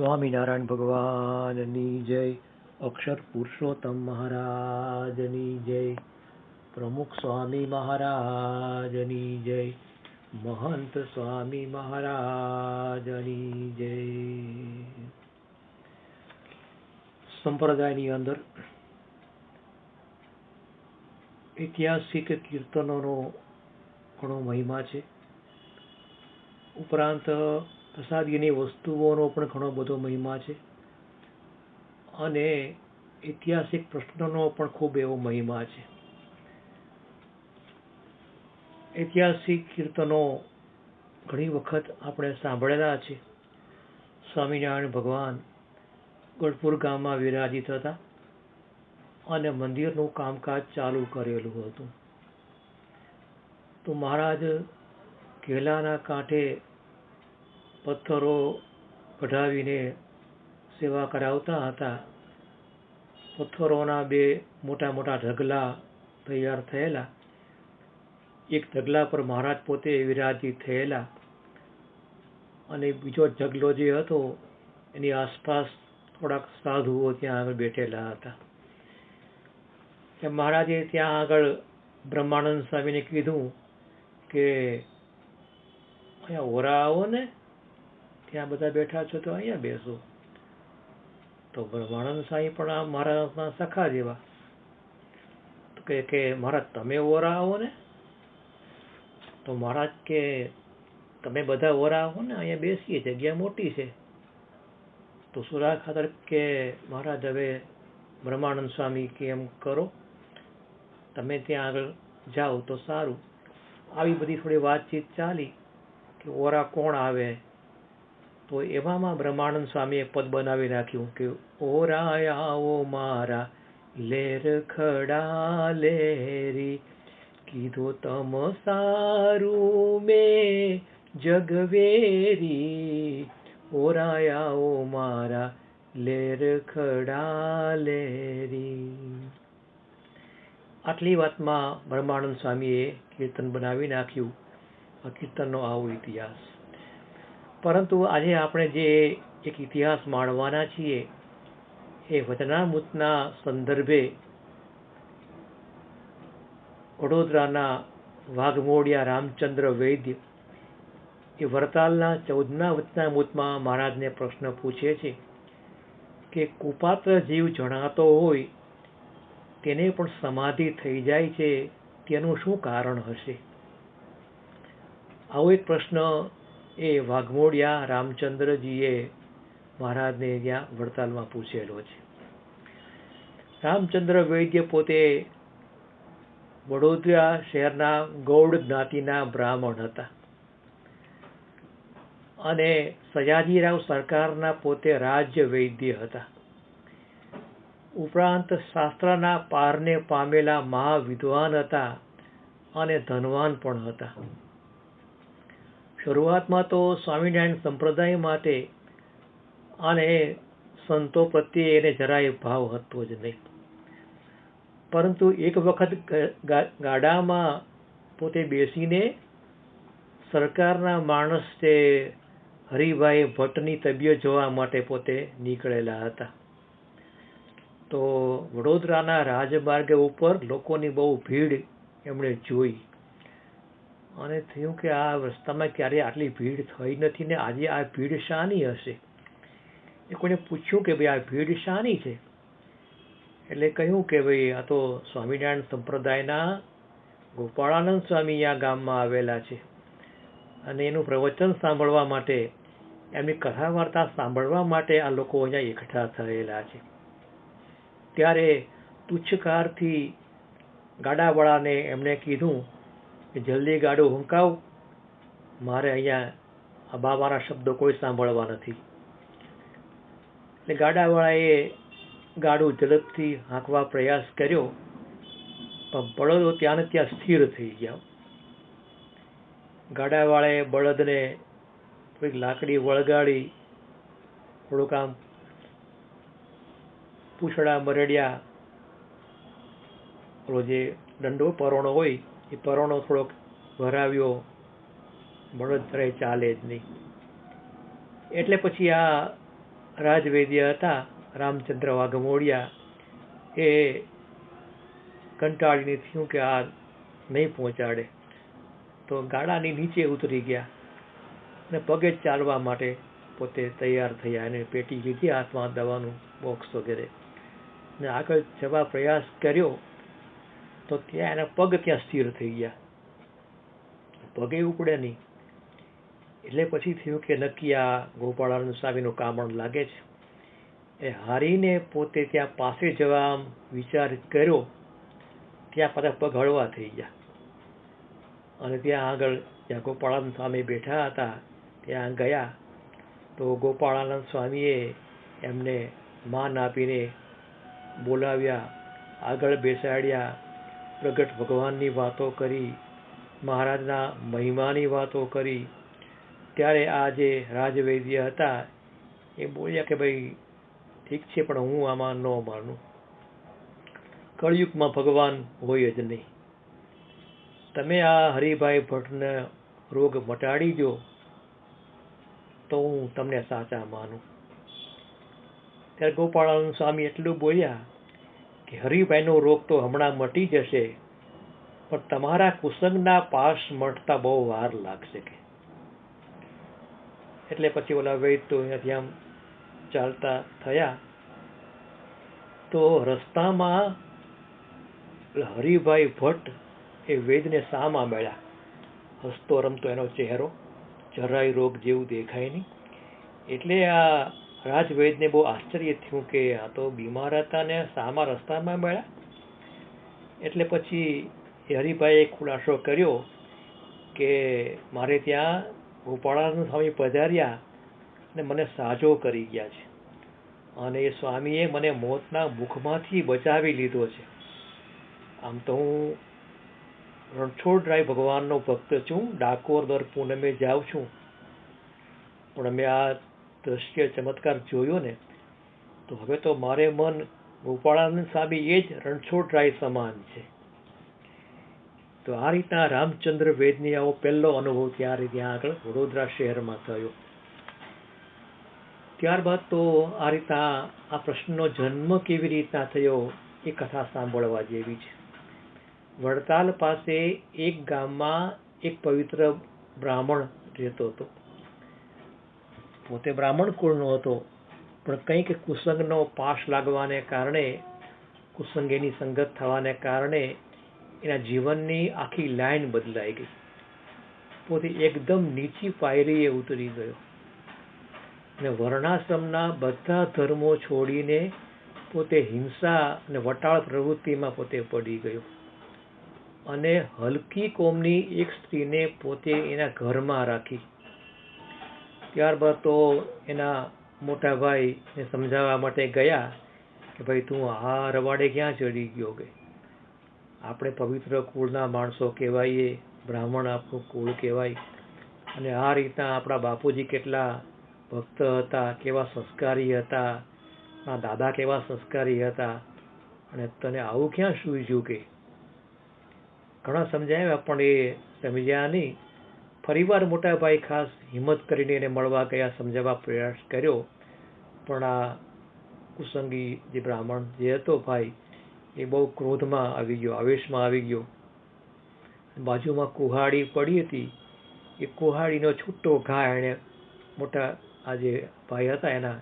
સ્વામિનારાયણ ભગવાનની જય. અક્ષર પુરુષોત્તમ મહારાજની જય. પ્રમુખ સ્વામી મહારાજની જય. મહંત સ્વામી મહારાજની જય. સંપ્રદાયની અંદર ઐતિહાસિક કીર્તનોનો ઘણો મહિમા છે. ઉપરાંત પ્રસાદીની વસ્તુઓનો પણ ઘણો બધો મહિમા છે. અને ઐતિહાસિક પ્રશ્નોનો પણ ખૂબ એવો મહિમા છે. ઐતિહાસિક કીર્તનો ઘણી વખત આપણે સાંભળેલા છે. સ્વામિનારાયણ ભગવાન ગઢપુર ગામમાં વિરાજિત હતા અને મંદિરનું કામકાજ ચાલુ કરેલું હતું. તો મહારાજ કેલાના કાંઠે પથ્થરો કઢાવીને સેવા કરાવતા હતા. પથ્થરોના બે મોટા મોટા ઢગલા તૈયાર થયેલા. એક ઢગલા પર મહારાજ પોતે વિરાજિત થયેલા. અને બીજો ઢગલો જે હતો, એની આસપાસ થોડાક સાધુઓ ત્યાં આગળ બેઠેલા હતા. મહારાજે ત્યાં આગળ બ્રહ્માનંદ સ્વામીને કીધું કે, અહીંયા હોરા આવો ને. ત્યાં બધા બેઠા છો તો અહીંયા બેસો. તો બ્રહ્માનંદ સાંઈ પણ આ મારા સખા જેવા. તો કે કે મહારાજ તમે ઓરા આવો ને? તો મહારાજ કે, તમે બધા ઓરા આવો ને, અહીંયા બેસીએ જગ્યા મોટી છે. તો સુરા ખાતર કે, મહારાજ હવે બ્રહ્માનંદ સ્વામી કે એમ કરો, તમે ત્યાં આગળ જાઓ તો સારું. આવી બધી થોડી વાતચીત ચાલી કે ઓરા કોણ આવે? તો એવામાં બ્રહ્માનંદ સ્વામીએ પદ બનાવી નાખ્યું કે ઓરા આવો મારા લેર ખડા લેરી કીધો તમ સારું મેં જગવેરી ઓરા આવો મારા લેર ખડા લેરી આટલી વાતમાં બ્રહ્માનંદ સ્વામીએ કીર્તન બનાવી નાખ્યું. આ કીર્તનનો આવો ઇતિહાસ. પરંતુ આજે આપણે જે એક ઇતિહાસ માણવાના છીએ, એ વચનામૃતના સંદર્ભે વડોદરાના વાઘમોડિયા રામચંદ્ર વૈદ્ય એ વરતાલના ચૌદના વચનામૃતમાં મહારાજને પ્રશ્ન પૂછે છે કે કુપાત્ર જીવ જણાતો હોય, તેને પણ સમાધિ થઈ જાય છે, તેનું શું કારણ હશે? આવો એક પ્રશ્ન એ વાઘમોડિયા રામચંદ્રજીએ મહારાજને ત્યાં વડતાલમાં પૂછેલો છે. રામચંદ્ર વૈદ્ય પોતે વડોદરા શહેરના ગૌડ જ્ઞાતિના બ્રાહ્મણ હતા. અને સયાજીરાવ સરકારના પોતે રાજ્ય વૈદ્ય હતા. ઉપરાંત શાસ્ત્રના પારને પામેલા મહાવિદ્વાન હતા અને ધનવાન પણ હતા. શરૂઆતમાં તો સ્વામિનારાયણ સંપ્રદાય માટે અને સંતો પ્રત્યે એને જરાય ભાવ હતો જ નહીં. પરંતુ એક વખત ગાડામાં પોતે બેસીને સરકારના માણસ તે હરિભાઈ ભટ્ટની તબિયત જોવા માટે પોતે નીકળેલા હતા. તો વડોદરાના રાજમાર્ગ ઉપર લોકોની બહુ ભીડ એમણે જોઈ. અને થયું કે આ રસ્તામાં ક્યારેય આટલી ભીડ થઈ નથી ને આજે આ ભીડ શાની હશે? એ કોઈને પૂછ્યું કે ભાઈ આ ભીડ શાની છે? એટલે કહ્યું કે ભાઈ આ તો સ્વામિનારાયણ સંપ્રદાયના ગોપાળાનંદ સ્વામી આ ગામમાં આવેલા છે. અને એનું પ્રવચન સાંભળવા માટે, એમની કથા વાર્તા સાંભળવા માટે આ લોકો અહીંયા એકઠા થયેલા છે. ત્યારે તુચ્છકારથી ગાડાવાળાને એમણે કીધું કે જલ્દી ગાડું હુંકાવ. મારે અહીંયા આ બાબાના શબ્દો કોઈ સાંભળવા નથી. એટલે ગાડાવાળાએ ગાડું ઝડપથી હાંકવા પ્રયાસ કર્યો, પણ બળદો ત્યાં ને ત્યાં સ્થિર થઈ ગયા. ગાડાવાળાએ બળદને થોડીક લાકડી વળગાડી, થોડુંક આમ પૂછડા મરડ્યા. જે દંડો પરોણો હોય એ પરોણો થોડોક ભરાવ્યો બળદ જરાય ચાલે જ નહીં. એટલે પછી આ રાજવૈદ્ય હતા, રામચંદ્ર વાઘમોડિયા, એ કંટાળીને થયું કે આ નહીં પહોંચાડે. તો ગાડાની નીચે ઉતરી ગયા અને પગે ચાલવા માટે પોતે તૈયાર થયા અને પેટી લીધી, હાથમાં દવાનું બોક્સ વગેરે. ને આગળ જવા પ્રયાસ કર્યો. તો ત્યાં એના પગ ત્યાં સ્થિર થઈ ગયા. પગે ઉપડે નહીં. એટલે પછી થયું કે નક્કી આ ગોપાળાનંદ સ્વામીનું કામણ લાગે છે. એ હારીને પોતે ત્યાં પાસે જવા વિચાર કર્યો. ત્યાં પાછા પગ હળવા થઈ ગયા. અને ત્યાં આગળ જ્યાં ગોપાળાનંદ સ્વામી બેઠા હતા, ત્યાં ગયા. તો ગોપાળાનંદ સ્વામીએ એમને માન આપીને બોલાવ્યા. આગળ બેસાડ્યા. પ્રગટ ભગવાનની વાતો કરી, મહારાજના મહિમાની વાતો કરી, ત્યારે આ જે રાજવૈદ્ય હતા, એ બોલ્યા કે ભાઈ, ઠીક છે, પણ હું આમાં ન માનું. કળયુગમાં ભગવાન હોય જ નહીં. તમે આ હરિભાઈ ભટ્ટને રોગ મટાડી દો, તો હું તમને સાચા માનું. ત્યારે ગોપાળાનંદ સ્વામી એટલું બોલ્યા કે હરિભાઈનો રોગ તો હમણાં મટી જશે, પણ તમારા કુસંગના પાસ મટતા બહુ વાર લાગશે કે. એટલે પછી ઓલા વૈદ તો અહીંયાથી આમ ચાલતા થયા. તો રસ્તામાં હરિભાઈ ભટ્ટ એ વેદને સામા મળ્યા. હસતો રમતો એનો ચહેરો, જરાય રોગ જેવું દેખાય નહીં. એટલે આ રાજવૈદને બહુ આશ્ચર્ય થયું કે આ તો બીમાર હતા ને સામા રસ્તામાં મળ્યા. એટલે પછી હરિભાઈએ ખુલાસો કર્યો કે મારે ત્યાં ગોપાળાનંદ સ્વામી પધાર્યા અને મને સાજો કરી ગયા છે. અને એ સ્વામીએ મને મોતના મુખમાંથી બચાવી લીધો છે. આમ તો હું રણછોડરાય ભગવાનનો ભક્ત છું. ડાકોર દર પૂનમે જાઉં છું. પણ મેં આ દ્રશ્ય ચમત્કાર જોયો ને, તો હવે તો મારે મન ગોપાળાનંદ સ્વામી એ જ રણછોડરાય સમાન છે. તો આ રીતના રામચંદ્ર વેદની આવો પહેલો અનુભવ ત્યારે ત્યાં આગળ વડોદરા શહેરમાં થયો. ત્યારબાદ તો આ રીતના આ પ્રશ્નનો જન્મ કેવી રીતના થયો એ કથા સાંભળવા જેવી છે. વડતાલ પાસે એક ગામમાં એક પવિત્ર બ્રાહ્મણ રહેતો હતો. પોતે બ્રાહ્મણ કુળનો હતો, પણ કંઈક કુસંગનો પાશ લાગવાને કારણે, કુસંગેની સંગત થવાને કારણે એના જીવનની આખી લાઈન બદલાઈ ગઈ. પોતે એકદમ નીચી પાયરીએ ઉતરી ગયો. અને વર્ણાશ્રમના બધા ધર્મો છોડીને પોતે હિંસા અને વટાળ પ્રવૃત્તિમાં પોતે પડી ગયો. અને હલકી કોમની એક સ્ત્રીને પોતે એના ઘરમાં રાખી. ત્યારબાદ તો એના મોટા ભાઈને સમજાવવા માટે ગયા કે ભાઈ તું આ રવાડે ક્યાં ચડી ગયો કે? આપણે પવિત્ર કુળના માણસો કહેવાઈએ, બ્રાહ્મણ આપણું કુળ કહેવાય. અને આ રીતના આપણા બાપુજી કેટલા ભક્ત હતા, કેવા સંસ્કારી હતા આ દાદા કેવા સંસ્કારી હતા. અને તને આવું ક્યાં સૂઝ્યું કે? ઘણા સમજાવ્યા, પણ એ સમજ્યા નહીં. ફરીવાર મોટાભાઈ ખાસ હિંમત કરીને એને મળવા ગયા, સમજાવવા પ્રયાસ કર્યો. પણ આ કુસંગી જે બ્રાહ્મણ જે હતો ભાઈ, એ બહુ ક્રોધમાં આવી ગયો, આવેશમાં આવી ગયો. બાજુમાં કુહાડી પડી હતી. એ કુહાડીનો છૂટો ઘા એણે મોટા આ જે ભાઈ હતા એના,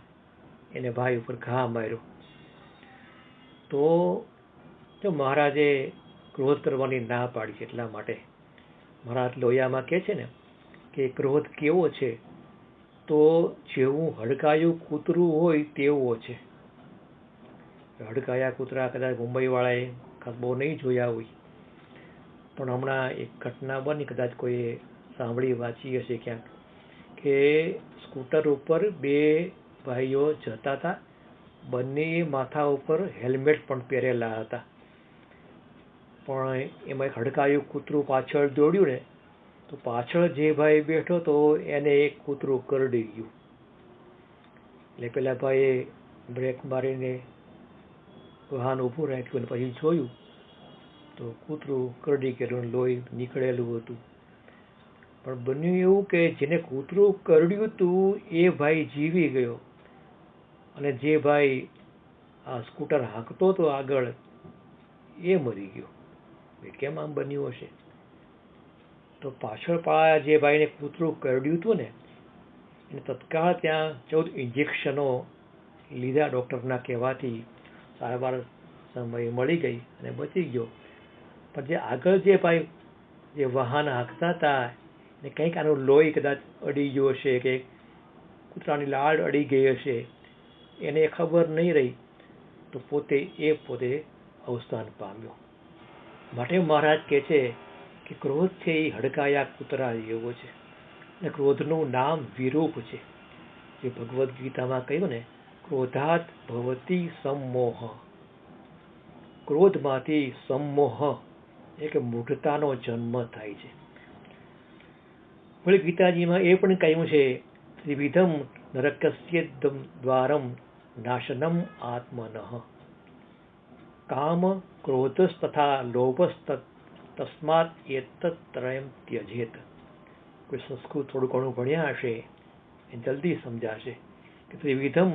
એને ભાઈ ઉપર ઘા માર્યો. તો જો મહારાજે ક્રોધ કરવાની ના પાડી એટલા માટે. મહારાજ લોહિયામાં કહે છે ને કે ક્રોધ કેવો છે, તો જેવું હડકાયું કૂતરું હોય તેવો છે. હડકાયા કૂતરા કદાચ મુંબઈવાળાએ ખાસ બહુ નહીં જોયા હોય. પણ હમણાં એક ઘટના બની, કદાચ કોઈએ સાંભળી, વાંચી હશે ક્યાંક, કે સ્કૂટર ઉપર બે ભાઈઓ જતા હતા. બંને માથા ઉપર હેલ્મેટ પણ પહેરેલા હતા. પણ એમાં એક હડકાયું કૂતરું પાછળ દોડ્યું ને તો પાછળ જે ભાઈ બેઠો તો એને એક કૂતરું કરડી ગયું. એટલે પેલા ભાઈએ બ્રેક મારીને વાહન ઊભું રાખ્યું અને પછી જોયું તો કૂતરું કરડી ગયેલું લોહી નીકળેલું હતું. પણ બન્યું એવું કે જેને કૂતરું કરડ્યું હતું એ ભાઈ જીવી ગયો. અને જે ભાઈ આ સ્કૂટર હાંકતો હતો આગળ એ મરી ગયો. કેમ આમ બન્યું હશે? તો પાછળ પાળા જે ભાઈને કૂતરું કરડ્યું હતું ને, એને તત્કાળ ત્યાં ચૌદ ઇન્જેક્શનો લીધા ડૉક્ટરના કહેવાથી સારવાર સમયે મળી ગઈ અને બચી ગયો. પણ જે આગળ જે ભાઈ જે વાહન હાંકતા હતા ને કંઈક આનું લોહી કદાચ અડી ગયો હશે કે કૂતરાની લાળ અડી ગઈ હશે, એને ખબર નહીં રહી, તો પોતે એ પોતે અવસાન પામ્યો. માટે મહારાજ કહે છે કે ક્રોધ છે એ હડકાયા કૂતરા જેવો છે. અને ક્રોધનું નામ વિરૂપ છે. જે ભગવદ્ ગીતામાં કહ્યું ને, ક્રોધાત ભવતી સમોહ. ક્રોધમાંથી સમોહ એક મૂઢતાનો જન્મ થાય છે. વળી ગીતાજીમાં એ પણ કહ્યું છે, ત્રિવિધમ નરકસ્ય દ્વારમ નાશનમ આત્મન. કામ ક્રોધસ તથા લોભસ તસ્માત એતત્રયમ ત્યજેત કોઈ સંસ્કૃત થોડું ઘણું ભણ્યા હશે એ જલ્દી સમજાશે કે ત્રિવિધમ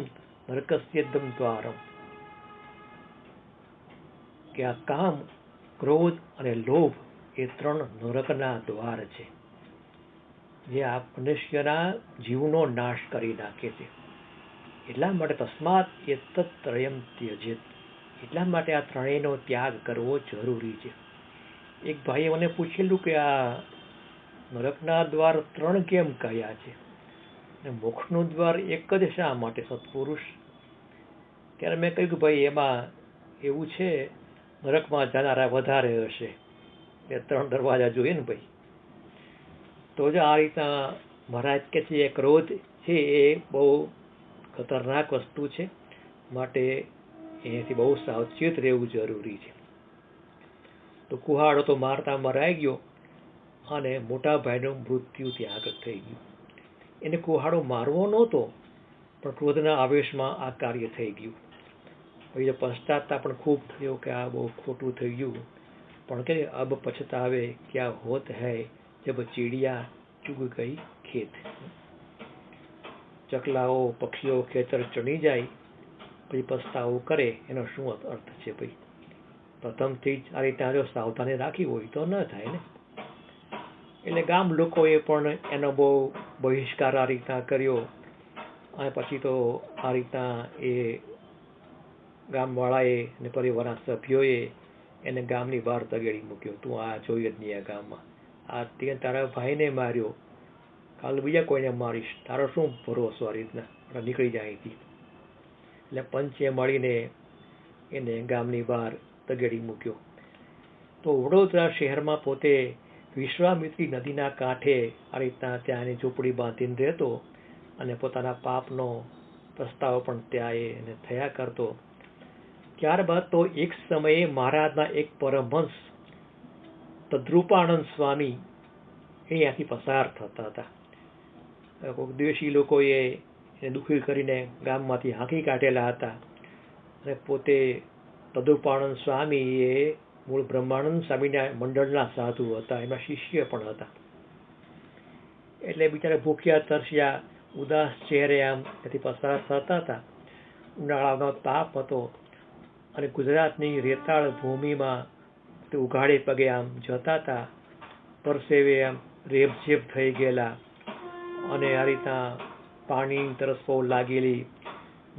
નરકસ્યદમ દ્વારમ કે આ કામ ક્રોધ અને લોભ એ ત્રણ નરકના દ્વાર છે જે આ મનુષ્યના જીવનો નાશ કરી નાખે છે એટલા માટે તસ્માત એ તત્રયમ ત્યજેત। એટલા માટે આ ત્રણેયનો ત્યાગ કરવો જરૂરી છે। એક ભાઈએ મને પૂછેલું કે આ નરકના દ્વાર ત્રણ કેમ કહ્યા છે? અને મોક્ષનું દ્વાર એક જ શા માટે સત્પુરુષ? ત્યારે મેં કહ્યું કે ભાઈ, એમાં એવું છે, નરકમાં જનારા વધારે હશે. એ ત્રણ દરવાજા જોઈએ ને ભાઈ. તો જ આ રીતના મહારાજ કે છે એ ક્રોધ છે એ બહુ ખતરનાક વસ્તુ છે. માટે એનાથી બહુ સાવચેત રહેવું જરૂરી છે. તો કુહાડો તો મારતા મરાઈ ગયો અને મોટા ભાઈનું મૃત્યુ ત્યાં આગળ થઈ ગયું. એને કુહાડો મારવો નહોતો, પણ ક્રોધના આવેશમાં આ કાર્ય થઈ ગયું. પછી પશ્ચાતાપ પણ ખૂબ થયો કે આ બહુ ખોટું થઈ ગયું. પણ કે અબ પછતાવે ક્યાં હોત હૈ જબ ચીડિયા ચુગ ગઈ ખેત. ચકલાઓ, પક્ષીઓ ખેતર ચણી જાય, પછી પસ્તાવો કરે, એનો શું અર્થ છે ભાઈ? પ્રથમથી જ આ રીતે જો સાવધાની રાખી હોય તો ન થાય ને. એટલે ગામ લોકોએ પણ એનો બહુ બહિષ્કાર આ રીતના કર્યો. અને પછી તો આ રીતના એ ગામવાળાએ અને પરિવારના સભ્યોએ એને ગામની બહાર તગેડી મૂક્યો. તું આ જોઈએ જ નહીં આ ગામમાં. આ તે તારા ભાઈને માર્યો. કાલ બીજા કોઈને મારીશ. તારો શું ભરોસો આ રીતના? નીકળી જાય અહીંથી. એટલે પંચે મળીને એને ગામની બહાર તગેડી મૂક્યો. તો વડોદરા શહેરમાં પોતે વિશ્વામિત્રી નદીના કાંઠે આ રીતના ત્યાં એની ઝૂંપડી બાંધીને રહેતો અને પોતાના પાપનો પ્રસ્તાવ પણ ત્યાં એને થયા કરતો. ત્યારબાદ તો એક સમયે મહારાજના એક પરમહંસ તદ્રુપાનંદ સ્વામી એ અહીંયાથી પસાર થતા હતા. કોઈક દેશી લોકોએ એને દુઃખી કરીને ગામમાંથી હાંકી કાઢેલા હતા અને પોતે તદુપાનંદ સ્વામી એ મૂળ બ્રહ્માનંદ સ્વામીના મંડળના સાધુ હતા એમના શિષ્ય પણ હતા. એટલે બિચારા ભૂખ્યા, તરસ્યા, ઉદાસ ચહેરે આમ ત્યાંથી પસાર થતા હતા. ઉનાળાનો તાપ હતો અને ગુજરાતની રેતાળ ભૂમિમાં તે ઉઘાડે પગે આમ જતા હતા. પરસેવે આમ રેબઝેબ થઈ ગયેલા અને આ રીતના પાણી તરસ બહુ લાગેલી.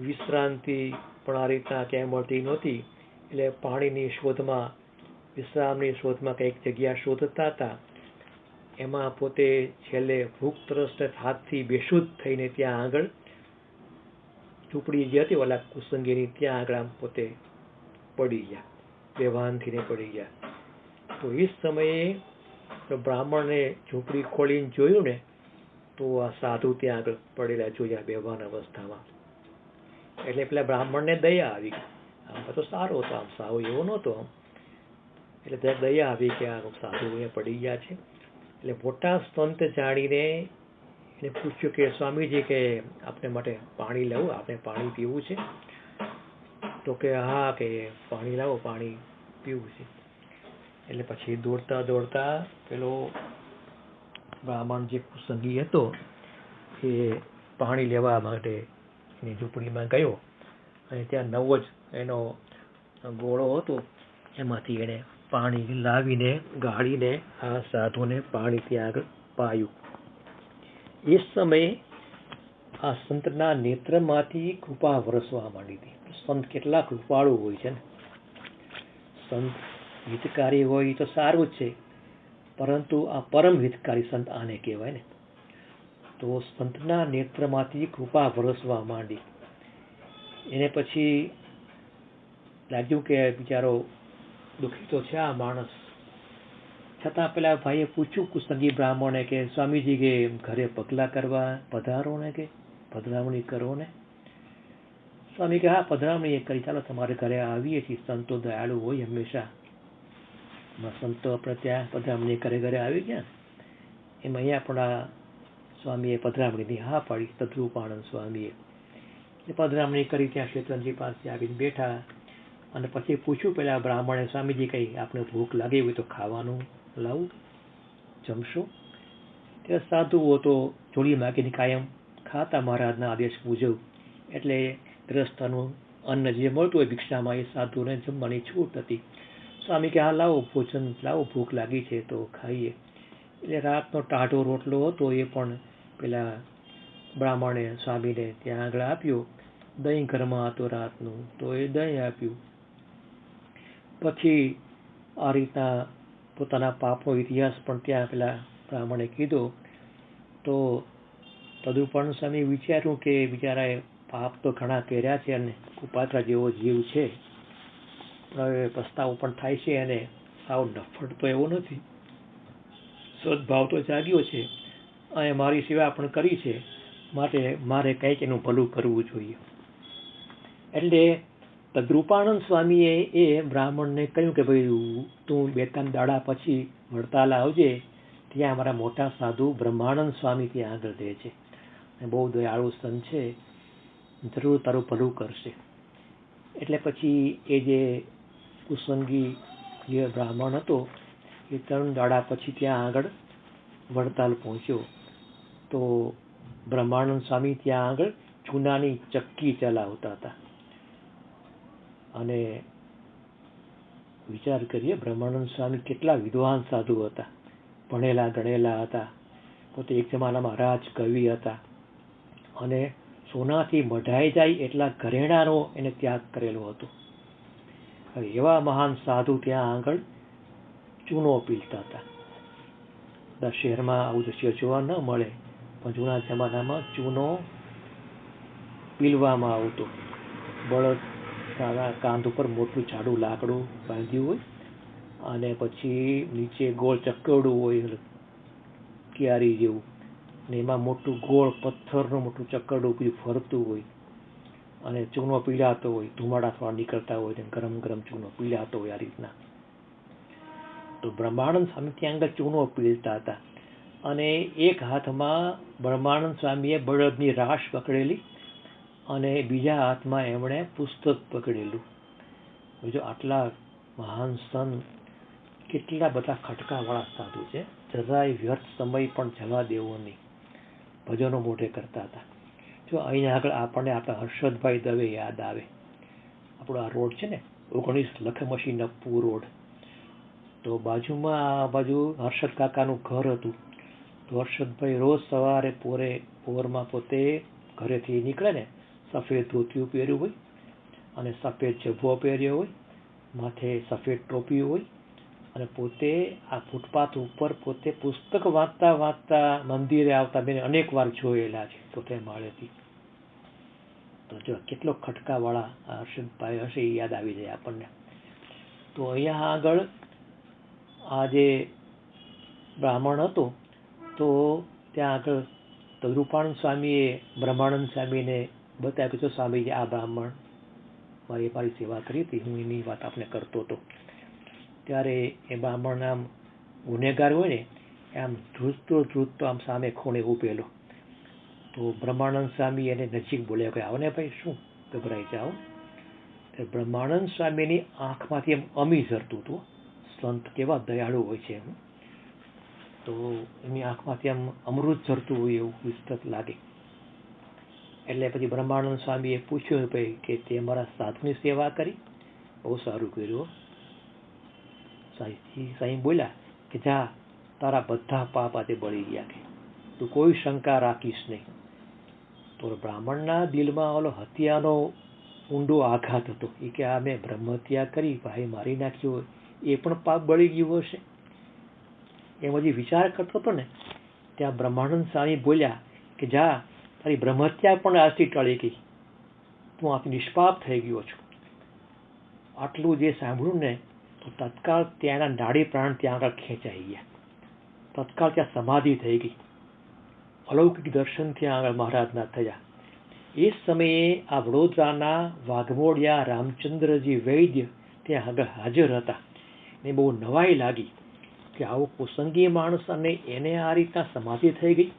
વિશ્રાંતિ પણ આ રીતના ક્યાંય મળતી નહોતી. એટલે પાણીની શોધમાં, વિશ્રામની શોધમાં કંઈક જગ્યા શોધતા હતા. એમાં પોતે છેલ્લે ભૂખ તરસ હાથથી બેશુદ્ધ થઈને ત્યાં આગળ, ઝૂંપડી જે હતી ઓલા કુસંગીની, ત્યાં આગળ આમ પોતે પડી ગયા બેભાન થઈને પડી ગયા. તો એ સમયે બ્રાહ્મણને ઝૂંપડી ખોલીને જોયું ને, તો આ સાધુ ત્યાં આગળ પડેલા જોયા બેભાન અવસ્થામાં. એટલે પેલા બ્રાહ્મણને દયા આવી આમ તો સારો હતો આમ સાવ એવો નહોતો આમ એટલે ત્યાં દયા આવી કે આ સાધુ અહીંયા પડી ગયા છે એટલે મોટા સંત જાણીને એને પૂછ્યું કે સ્વામીજી કે આપણે માટે પાણી લેવું આપણે પાણી પીવું છે તો કે હા કે પાણી લાવો પાણી પીવું છે એટલે પછી દોડતા દોડતા પેલો બ્રાહ્મણ જે સંગી હતો એ પાણી લેવા માટે એની ઝૂંપડીમાં ગયો. અને ત્યાં નવો જ એનો ગોળો હતો. એમાંથી એણે પાણી લાવીને, ગાળીને આ સાધુને પાણી ત્યાં આગળ પાયું. એ સમયે આ સંતના નેત્રમાંથી કૃપા વરસવા માંડી હતી. સંત કેટલા કૃપાળુ હોય છે ને. સંત હિતકારી હોય તો સારું જ છે. પરંતુ આ પરમ હિતકારી સંત આને કહેવાય ને. તો સંતના નેત્રમાંથી કૃપા વરસવા માંડી. એને પછી લાગ્યું કે બિચારો દુઃખી તો છે આ માણસ. છતાં પેલા ભાઈએ પૂછ્યું કુસંગી બ્રાહ્મણે કે, સ્વામીજી, કે ઘરે પગલા કરવા પધારો ને કે પધરામણી કરો ને સ્વામી કે હા, પધરામણી કરી. ચાલો તમારે ઘરે આવીએ છીએ. સંતો દયાળુ હોય હંમેશા. સંતો આપણે ત્યાં પધરામણી ઘરે ઘરે આવી ગયા એમાં અહીંયા આપણા સ્વામીએ પધરામણીની હા પાડી. તદ્રુપાણંદ સ્વામીએ. પધરામણી કરી ત્યાં શેતરંજી પાસે આવીને બેઠા. અને પછી પૂછ્યું પેલા બ્રાહ્મણે, સ્વામીજી, કઈ આપણે ભૂખ લાગી હોય તો ખાવાનું લાવું, જમશો? ત્યારે સાધુઓ તો જોડી માગીને કાયમ ખાતા મહારાજના આદેશ મુજબ, એટલે ગ્રસ્તનું અન્ન જે મળતું હોય ભિક્ષામાં એ સાધુને જમવાની છૂટ હતી. સ્વામી, કે હા, લાવો, ભોજન લાવો, ભૂખ લાગી છે તો ખાઈએ. એટલે રાતનો ટાઢો રોટલો હતો એ પણ પેલા બ્રાહ્મણે સ્વામીને ત્યાં આગળ આપ્યો. દહીં ઘરમાં હતો રાતનું, તો એ દહીં આપ્યું. પછી આ રીતના પોતાના પાપનો ઇતિહાસ પણ ત્યાં પેલા બ્રાહ્મણે કીધો. તો તદુપર્ણ સ્વામી વિચાર્યું કે બિચારાએ પાપ તો ઘણા કર્યા છે અને કુપાત્રા જેવો જીવ છે. હવે પસ્તાવો પણ થાય છે અને સાવ નફટ તો એવો નથી. સદભાવ તો જાગ્યો છે. અને મારી સેવા પણ કરી છે. માટે મારે કંઈક એનું ભલું કરવું જોઈએ. એટલે તદ્રુપાનંદ સ્વામીએ એ બ્રાહ્મણને કહ્યું કે ભાઈ, તું બે ત્રણ દાડા પછી વડતાલ આવજે. ત્યાં અમારા મોટા સાધુ બ્રહ્માનંદ સ્વામી ત્યાં આગળ રહે છે. બહુ દયાળુ સંત છે. જરૂર તારું ભલું કરશે. એટલે પછી એ જે કુસંગી જે બ્રાહ્મણ હતો, એ ત્રણ દાડા પછી ત્યાં આગળ વડતાલ પહોંચ્યો. તો બ્રહ્માનંદ સ્વામી ત્યાં આગળ ચૂનાની ચક્કી ચલાવતા હતા. અને વિચાર કરીએ બ્રહ્માનંદ સ્વામી કેટલા વિદ્વાન સાધુ હતા. ભણેલા, ગણેલા હતા. પોતે એક જમાનામાં રાજ કવિ હતા. અને સોનાથી મઢાઈ જાય એટલા ઘરેણાનો એને ત્યાગ કરેલો હતો. એવા મહાન સાધુ ત્યાં આગળ ચૂનો પીલતા હતા. શહેરમાં આવું દ્રશ્ય જોવા ન મળે, પણ જૂના જમાનામાં ચૂનો પીલવામાં આવતો. બળદ કાંધ ઉપર મોટું જાડું લાકડું બાંધ્યું હોય અને પછી નીચે ગોળ ચકરડું હોય ક્યારી જેવું. ને એમાં મોટું ગોળ પથ્થરનું મોટું ચકરડું બધું ફરતું હોય અને ચૂનો પીળાતો હોય, ધુમાડા થોડા નીકળતા હોય ને ગરમ ગરમ ચૂનો પીળાતો હોય આ રીતના. તો બ્રહ્માનંદ સ્વામી ત્યાં આગળ ચૂનો પીળતા હતા અને એક હાથમાં બ્રહ્માનંદ સ્વામીએ બળદની રાશ પકડેલી અને બીજા હાથમાં એમણે પુસ્તક પકડેલું. જો આટલા મહાન સંત કેટલા બધા ખટકાવાળા સાધુ છે, જરાય વ્યર્થ સમય પણ જવા દેવો નહીં. ભજનો મોઢે કરતા હતા. જો અહીંયા આગળ આપણને આપણા હર્ષદભાઈ દવે યાદ આવે. આપણો આ રોડ છે ને, ઓગણીસ લખમશી નપ્પુ રોડ. તો બાજુમાં આ બાજુ હર્ષદ કાકાનું ઘર હતું. તો હર્ષદભાઈ રોજ સવારે પોરે, પોરમાં પોતે ઘરેથી નીકળે ને સફેદ ધોતિયું પહેર્યું હોય અને સફેદ જભ્ભો પહેર્યો હોય, માથે સફેદ ટોપી હોય અને પોતે આ ફૂટપાથ ઉપર પોતે પુસ્તક વાંચતા વાંચતા મંદિરે આવતા બેને અનેક વાર જોયેલા છે પોતે માળેથી. તો જો કેટલો ખટકાવાળા હર્ષદભાઈ હશે એ યાદ આવી જાય આપણને. તો અહીંયા આગળ આ જે બ્રાહ્મણ હતો, તો ત્યાં આગળ તદરૂપાણંદ સ્વામીએ બ્રહ્માનંદ સ્વામીને બતાવ્યું કે તો સ્વામીજી આ બ્રાહ્મણ મારી મારી સેવા કરી હતી, હું એની વાત આપને કરતો હતો. ત્યારે એ બ્રાહ્મણ આમ ગુનેગાર હોય ને, આમ ધ્રુજતો ધ્રુજતો આમ સામે ખૂણે ઉભેલો તો બ્રહ્માનંદ સ્વામી એને નજીક બોલ્યા કે, આવો ને ભાઈ, શું ગભરાઈ જાઓ? બ્રહ્માનંદ સ્વામીની આંખમાંથી એમ અમી ઝરતું હતું. સંત કેવા દયાળુ હોય છે એમ. તો એની આંખમાંથી આમ અમૃત ઝરતું હોય એવું વિસ્તૃત લાગે. એટલે પછી બ્રહ્માનંદ સ્વામીએ પૂછ્યું ભાઈ કે તે મારા સાધુની સેવા કરી? બહુ સારું કર્યું સાંઈ બોલ્યા કે જા, તારા બધા પાપ આજે બળી ગયા કે તું કોઈ શંકા રાખીશ નહીં. તો બ્રાહ્મણના દિલમાં ઓલો હત્યાનો ઊંડો આઘાત હતો. એ કે આ મેં બ્રહ્મ હત્યા કરી, ભાઈ મારી નાખ્યો એ પણ પાપ બળી ગયું હશે. એમ હજી વિચાર કરતો હતો ને, ત્યાં બ્રહ્માનંદ સ્વામી બોલ્યા કે જા તારી બ્રહ્મહત્યા પણ આજથી ટળી ગઈ. તું આથી નિષ્પાપ થઈ ગયો છું. આટલું જે સાંભળ્યું ને, તો તત્કાળ ત્યાંના નાડી પ્રાણ ત્યાં આગળ ખેંચાઈ ગયા. તત્કાળ ત્યાં સમાધિ થઈ ગઈ. અલૌકિક દર્શન ત્યાં આગળ મહારાજના થયા. એ સમયે આ વડોદરાના વાઘમોડિયા રામચંદ્રજી વૈદ્ય ત્યાં આગળ હાજર હતા. ને બહુ નવાઈ લાગી કે આવો કુસંગી માણસ અને એને આ રીતના સમાધિ થઈ ગઈ.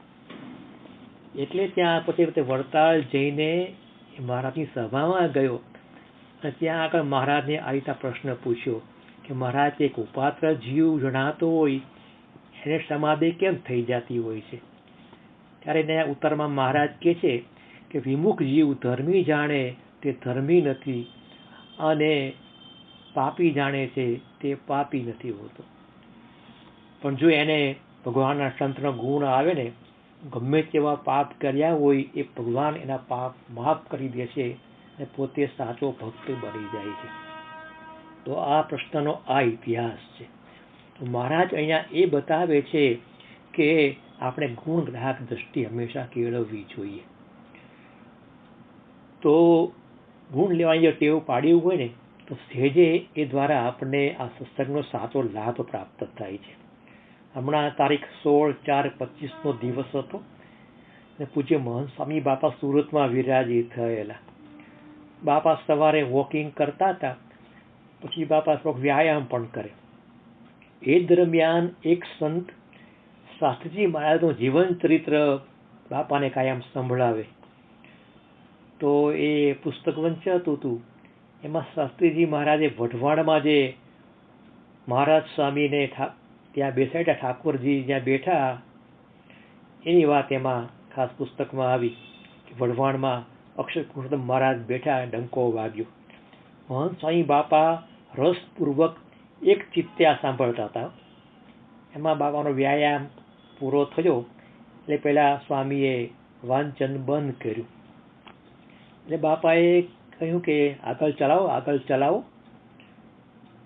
એટલે ત્યાં પછી તે વડતાલ જઈને મહારાજની સભામાં ગયો અને ત્યાં આગળ મહારાજને આ રીતના પ્રશ્ન પૂછ્યો કે મહારાજ, એક ઉપાત્ર જીવ જણાતો હોય, એને સમાધિ કેમ થઈ જતી હોય છે? ત્યારે એને ઉત્તરમાં મહારાજ કહે છે કે વિમુખ જીવ ધર્મી જાણે તે ધર્મી નથી અને પાપી જાણે છે તે પાપી નથી હોતો. પણ જો એને ભગવાનના સંતનો ગુણ આવે ને ગમે તેવા પાપ કર્યા હોય એ ભગવાન એના પાપ માફ કરી દે છે અને પોતે સાચો ભક્ત બની જાય છે. તો આ પ્રશ્નનો આ ઇતિહાસ છે. તો મહારાજ અહીંયા એ બતાવે છે કે આપણે ગુણ ગ્રાહક દ્રષ્ટિ હંમેશા કેળવવી જોઈએ. તો ગુણ લેવાની જો ટેવ પાડ્યું હોય ને, તો સહેજે એ દ્વારા આપણને આ સત્સંગનો સાચો લાભ પ્રાપ્ત થાય છે. હમણાં તારીખ સોળ ચાર પચીસનો દિવસ હતો ને પૂજ્ય મહંત સ્વામી બાપા સુરતમાં વિરાજી થયેલા. બાપા સવારે વોકિંગ કરતા હતા, પછી બાપા થોડોક વ્યાયામ પણ કરે. એ દરમિયાન એક સંત શાસ્ત્રીજી મહારાજનું જીવન ચરિત્ર બાપાને કાયમ સંભળાવે. તો એ પુસ્તક વંચાતું હતું. એમાં શાસ્ત્રીજી મહારાજે વઢવાણમાં જે મહારાજ સ્વામીને ત્યાં બેસાડ્યા ઠાકોરજી જ્યાં બેઠા, એની વાત એમાં ખાસ પુસ્તકમાં આવી વઢવાણમાં અક્ષર પુરુષોત્તમ મહારાજ બેઠા ડંકો વાગ્યો. મહંત સ્વામી બાપા, રસપૂર્વક એક ચિત્તે આ સાંભળતા હતા. એમાં બાપાનો વ્યાયામ પૂરો થયો એટલે પહેલાં સ્વામીએ વાંચન બંધ કર્યું. એટલે બાપાએ કહ્યું કે, આગળ ચલાવો આગળ ચલાવો.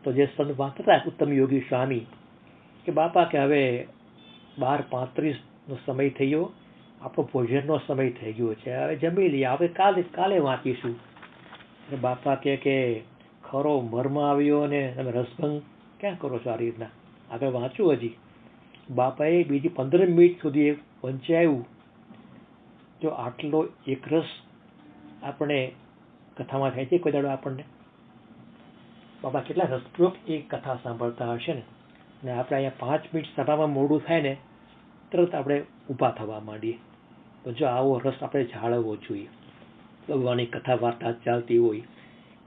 તો જે સંત વાંચતા ઉત્તમ યોગી સ્વામી કે બાપા કે હવે બાર પાંત્રીસનો સમય થયો આપણો ભોજનનો સમય થઈ ગયો છે. હવે જમી લઈએ. હવે કાલે કાલે વાંચીશું. અને બાપા કહે કે ખરો મર્મ આવ્યો અને તમે રસભંગ ક્યાં કરો છો આ રીતના? આગળ વાંચું હજી. બાપાએ બીજી પંદર મિનિટ સુધી વંચાયું. જો આટલો એકરસ આપણે કથામાં થાય છે? કોઈ દાડો આપણને? બાપા કેટલા રસપ્રોક એ કથા સાંભળતા હશે ને? ને આપણે અહીંયા પાંચ મિનિટ સભામાં મોડું થાય ને, તરત આપણે ઊભા થવા માંડીએ. તો જો આવો રસ આપણે જાળવવો જોઈએ. ભગવાનની કથા વાર્તા ચાલતી હોય,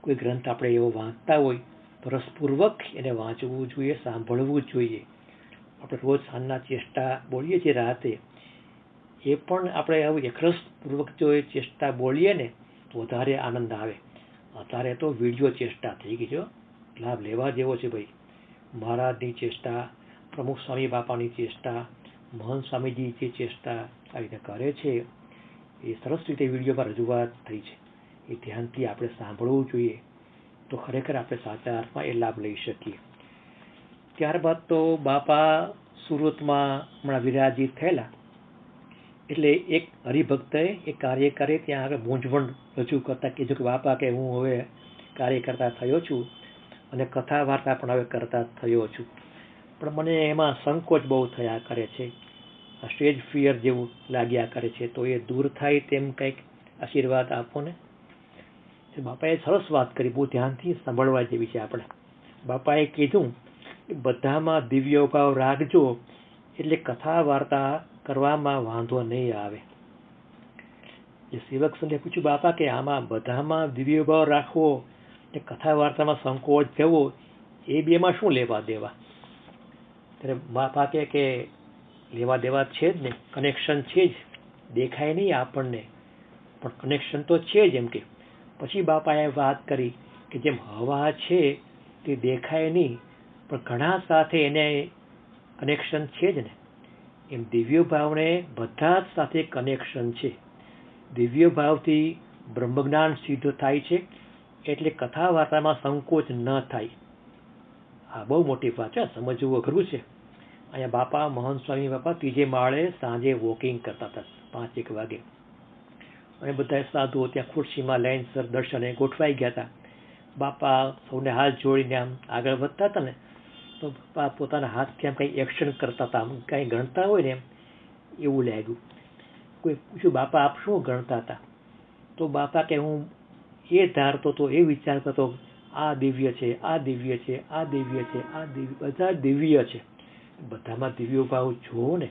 કોઈ ગ્રંથ આપણે એવો વાંચતા હોય, તો રસપૂર્વક એને વાંચવું જોઈએ, સાંભળવું જોઈએ. આપણે રોજ સાંજના ચેષ્ટા બોલીએ છીએ રાતે. એ પણ આપણે આવું એકરસપૂર્વક જો એ ચેષ્ટા બોલીએ ને, તો વધારે આનંદ આવે. અત્યારે તો વીડિયો ચેષ્ટા થઈ ગઈ છે લાભ લેવા જેવો છે ભાઈ. મહારાજની ચેષ્ટા, પ્રમુખ સ્વામી બાપાની ચેષ્ટા મહંત સ્વામીજી જે ચેષ્ટા આ રીતે કરે છે, એ સરસ રીતે વિડીયોમાં રજૂઆત થઈ છે. એ ધ્યાનથી આપણે સાંભળવું જોઈએ તો ખરેખર આપણે સાચા અર્થમાં એ લાભ લઈ શકીએ. ત્યારબાદ તો બાપા સુરતમાં હમણાં વિરાજિત થયેલા. એટલે એક હરિભક્તએ એ કાર્ય કરે ત્યાં આગળ મૂંઝવણ રજૂ કરતા કીધું કે, બાપા કે હું હવે કાર્ય કરતા થયો છું. અને કથા વાર્તા પણ હવે કરતા થયો છું. પણ મને એમાં સંકોચ બહુ થયા કરે છે. સ્ટેજ ફિયર જેવું લાગ્યા કરે છે. તો એ દૂર થાય તેમ કંઈક આશીર્વાદ આપો ને. બાપાએ સરસ વાત કરી, બહુ ધ્યાનથી સાંભળવા જેવી છે આપણે. બાપાએ કીધું કે બધામાં દિવ્ય ભાવ રાખજો, એટલે કથા વાર્તા કરવામાં વાંધો નહીં આવે. એ સેવક સંઘે પૂછ્યું, બાપા, કે આમાં બધામાં દિવ્ય ભાવ રાખવો ને કથા વાર્તામાં સંકોચ જવો એ બેમાં શું લેવા દેવા? ત્યારે બાપા કહે કે લેવા દેવા છે જ ને કનેક્શન છે જ. દેખાય નહીં આપણને, પણ કનેક્શન તો છે જ એમ કે. પછી બાપાએ વાત કરી કે જેમ હવા છે તે દેખાય નહીં, પણ ઘણા સાથે એને કનેક્શન છે જ ને. એમ દિવ્ય ભાવને બધા જ સાથે કનેક્શન છે. દિવ્ય ભાવથી બ્રહ્મજ્ઞાન સિદ્ધ થાય છે. એટલે કથા વાર્તામાં સંકોચ ન થાય. આ બહુ મોટી વાત છે સમજવું અઘરું છે. અહીંયા બાપા મહંત સ્વામી બાપા ત્રીજે માળે સાંજે વોકિંગ કરતા હતા, પાંચ એક વાગે. અને બધા સાધુઓ ત્યાં ખુરશીમાં લાઈનસર દર્શને ગોઠવાઈ ગયા હતા. બાપા સૌને હાથ જોડીને આમ આગળ વધતા હતા ને, તો બાપા પોતાના હાથથી આમ કંઈ એક્શન કરતા હતા, આમ કંઈ ગણતા હોય ને એમ એવું લાગ્યું. કોઈ પૂછ્યું, બાપા, આપ શું ગણતા હતા? તો બાપા કે, હું એ ધારતો હતો, એ વિચારતો હતો, આ દિવ્ય છે, આ દિવ્ય છે, આ દિવ્ય છે, આ દિવ્ય, બધા દિવ્ય છે. બધામાં દિવ્યો ભાવ જુઓ ને,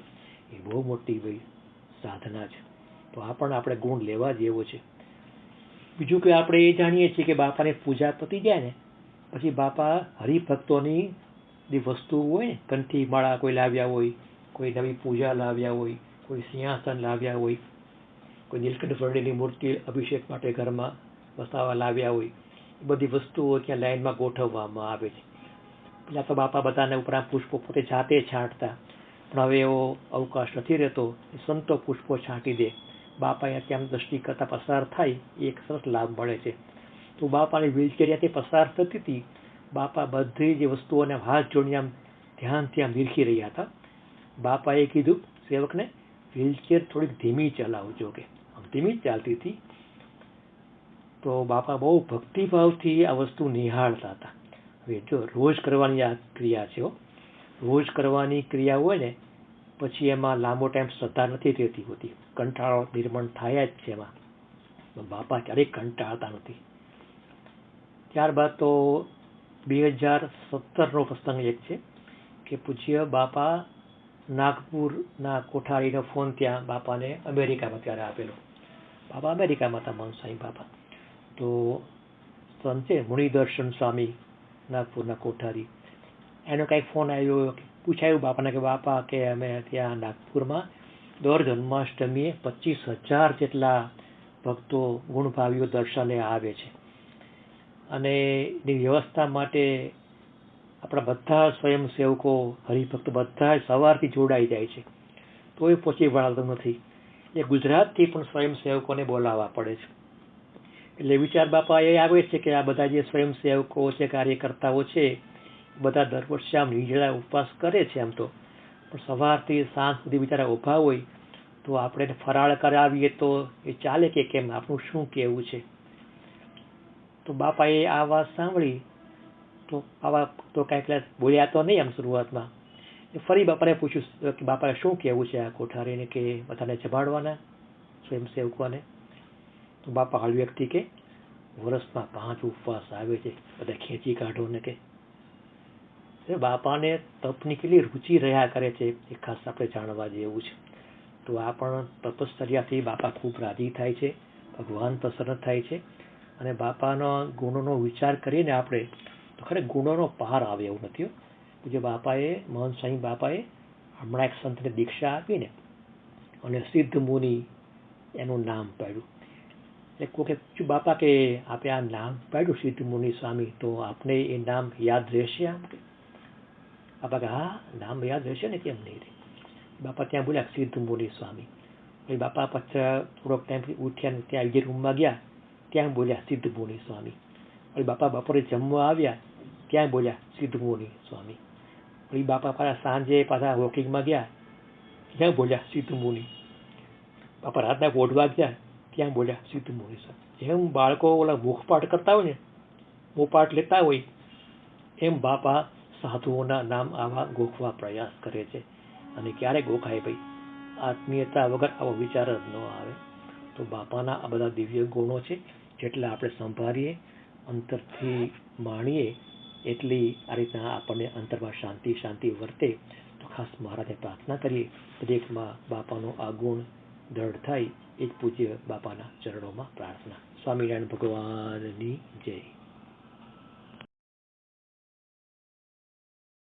એ બહુ મોટી ભાઈ સાધના છે. તો આ પણ આપણે ગુણ લેવા જેવો છે. બીજું કે આપણે એ જાણીએ છીએ કે બાપાની પૂજા પતી જાય ને, પછી બાપા હરિભક્તોની જે વસ્તુ હોય ને, કંઠી માળા કોઈ લાવ્યા હોય, કોઈ નવી પૂજા લાવ્યા હોય, કોઈ સિંહાસન લાવ્યા હોય, કોઈ નીલકંઠ વર્ણિની મૂર્તિ અભિષેક માટે ઘરમાં વસાવા લાવ્યા હોય, એ બધી વસ્તુઓ ત્યાં લાઇનમાં ગોઠવવામાં આવે છે. પહેલાં તો બાપા બધાને ઉપરાંત પુષ્પો પોતે જાતે છાંટતા, પણ હવે એવો અવકાશ નથી રહેતો સંતો પુષ્પો છાંટી દે. બાપા ત્યાં દ્રષ્ટિ કરતાં પસાર થાય, એ એક સરસ લાભ મળે છે. તો બાપાની વ્હીલચેરિયાથી પસાર થતી હતી, બાપા બધી જે વસ્તુઓને હાથ જોડીને આમ ધ્યાનથી આમ વિરખી રહ્યા હતા. બાપાએ કીધું, સેવકને વ્હીલચેર થોડીક ધીમી ચલાવજો કે. ધીમી ચાલતી હતી. તો બાપા બહુ ભક્તિભાવથી આ વસ્તુ નિહાળતા હતા. હવે જો રોજ કરવાની આ ક્રિયા છે રોજ કરવાની ક્રિયા હોય ને, પછી એમાં લાંબો ટાઈમ શ્રદ્ધા નથી રહેતી હોતી. કંટાળો નિર્માણ થાય જ છે એમાં. બાપા ક્યારેય કંટાળતા નથી. ત્યારબાદ તો બે હજાર સત્તરનો પ્રસંગ એક છે કે પૂજ્ય બાપા નાગપુરના કોઠારીનો ફોન ત્યાં બાપાને અમેરિકામાં ત્યારે આપેલો. બાપા અમેરિકામાં હતા મનસાઈ બાપા. તો સંત છે? મુનિદર્શન સ્વામી નાગપુરના કોઠારી. એનો કાંઈક ફોન આવ્યો પૂછાયું બાપાને કે બાપા કે અમે ત્યાં નાગપુરમાં દર જન્માષ્ટમીએ પચીસ હજાર જેટલા ભક્તો ગુણભાવીઓ દર્શને આવે છે. અને એની વ્યવસ્થા માટે આપણા બધા સ્વયંસેવકો, હરિભક્ત બધા સવારથી જોડાઈ જાય છે. તો એ પહોંચી વળાતું નથી. એ ગુજરાતથી પણ સ્વયંસેવકોને બોલાવવા પડે છે. એટલે વિચાર બાપા એ આવે છે કે આ બધા જે સ્વયંસેવકો છે, કાર્યકર્તાઓ છે બધા દર વર્ષે આમ નીજળા ઉપવાસ કરે છે આમ તો. પણ સવારથી સાંજ સુધી બિચારા ઊભા હોય, તો આપણે ફરાળ કરાવીએ તો એ ચાલે કે કેમ? આપણું શું કહેવું છે? તો બાપાએ આ વાત સાંભળી, તો આવા તો કાંઈક બોલ્યા તો નહીં આમ શરૂઆતમાં. ફરી બાપાને પૂછ્યું, કે બાપાએ શું કહેવું છે આ કોઠારીને કે બધાને જમાડવાના સ્વયંસેવકોને? તો બાપા હાલ વ્યક્તિ કે વર્ષમાં પાંચ ઉપવાસ આવે છે. બધા ખેંચી કાઢો ને કે. બાપાને તપની કેટલી રુચિ રહ્યા કરે છે, એ ખાસ આપણે જાણવા જેવું છે. તો આ પણ તપશ્ચર્યાથી બાપા ખૂબ રાજી થાય છે, ભગવાન પ્રસન્ન થાય છે અને બાપાનો ગુણોનો વિચાર કરીને આપણે તો ખરે ગુણોનો પાર આવે એવું નથી જે બાપાએ, મહંત સ્વામી બાપાએ હમણાં એક સંતને દીક્ષા આપીને અને સિદ્ધ મુનિ એનું નામ પાડ્યું. એટલે બાપા કે આપે આ નામ પાડ્યું સિદ્ધ મુનિ સ્વામી તો આપને એ નામ યાદ રહેશે આમ કે? બાપા કે, હા, નામ યાદ રહેશે ને કેમ નહીં રહે બાપા ત્યાં બોલ્યા, સિદ્ધ મુનિ સ્વામી પછી બાપા પછી થોડોક ટાઈમ ઉઠ્યા ને ત્યાં જે રૂમમાં ગયા, ત્યાં બોલ્યા, સિદ્ધ મુનિ સ્વામી પછી બાપા બપોરે જમવા આવ્યા, ત્યાં બોલ્યા, સિદ્ધ મુનિ સ્વામી પછી બાપા પાછા સાંજે પાછા વોકિંગમાં ગયા, ત્યાં બોલ્યા, સિદ્ધ મુનિ. બાપા રાતના ગોઢવા ગયા ત્યાં બોલ્યા સિદ્ધ મોરી સ્વામી જેમ બાળકો ઓલા મુખપાઠ કરતા હોય ને મુખપાઠ લેતા હોય, એમ બાપા સાધુઓના નામ આવા ગોખવા પ્રયાસ કરે છે. અને ક્યારે ગોખાય ભાઈ? આત્મીયતા વગર આવો વિચાર જ ન આવે. તો બાપાના આ બધા દિવ્ય ગુણો છે, જેટલા આપણે સંભાળીએ, અંતરથી માણીએ, એટલી આ રીતના આપણને અંતરમાં શાંતિ શાંતિ વર્તે. તો ખાસ મહારાજને પ્રાર્થના કરીએ દરેકમાં બાપાનો આ ગુણ દ્રઢ થાય. એ પૂજ્ય બાપાના ચરણોમાં પ્રાર્થના. સ્વામિનારાયણ ભગવાનની જય.